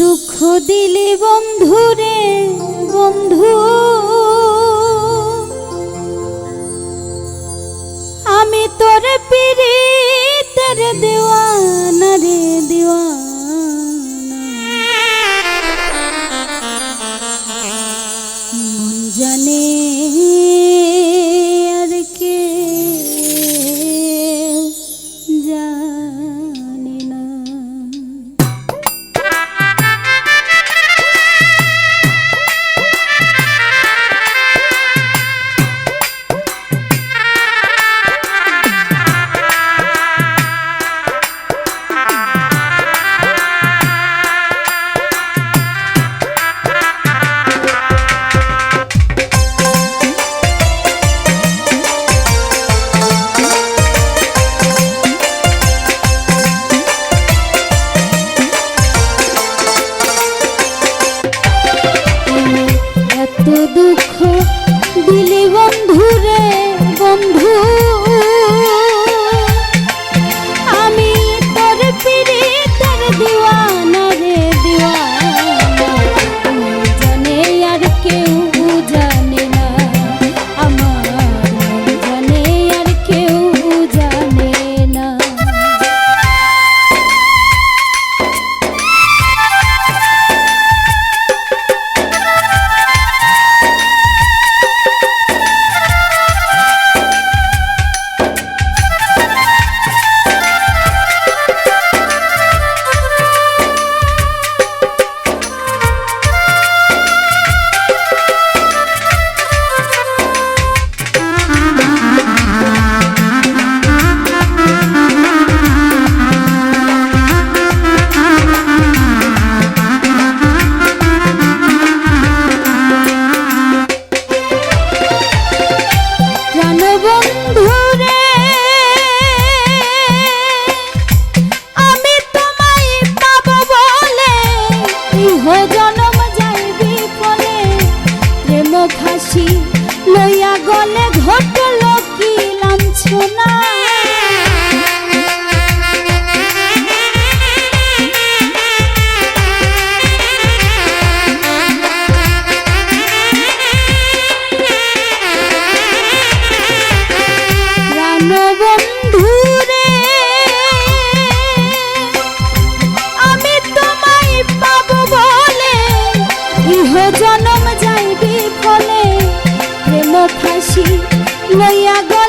দুঃখ দিলে বন্ধু রে বন্ধু। আমি তোর পিড়ি লইয়া গলে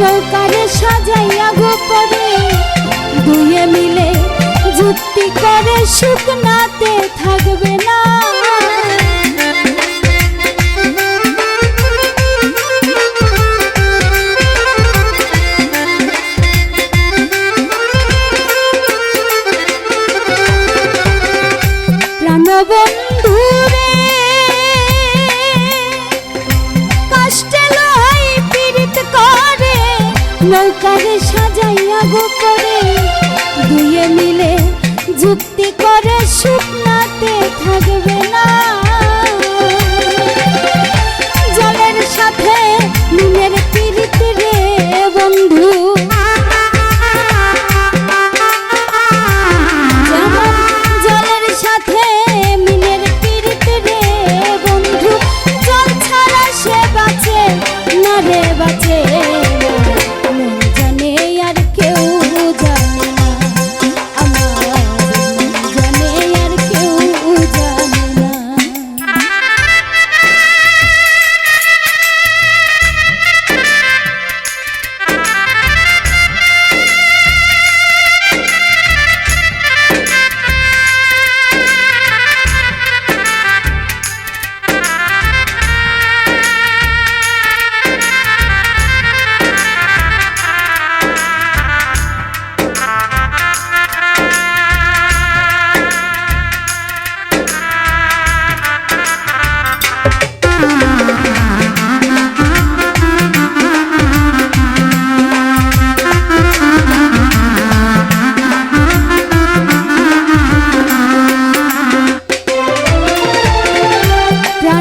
নৌকারে সাজাইয়া গোপনে দুয়ে মিলে যুক্তি করে সুখ নাতে থাকবে না। করে দুয়ে মিলে যুক্তি করে শুকনাতে থাকবে।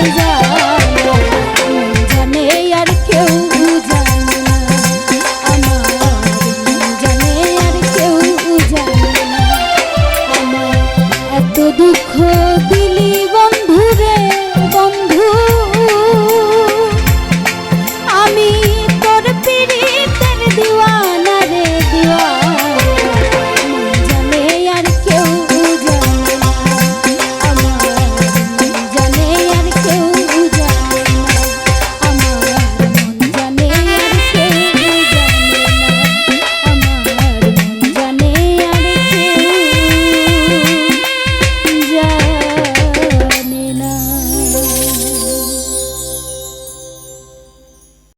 Rise up.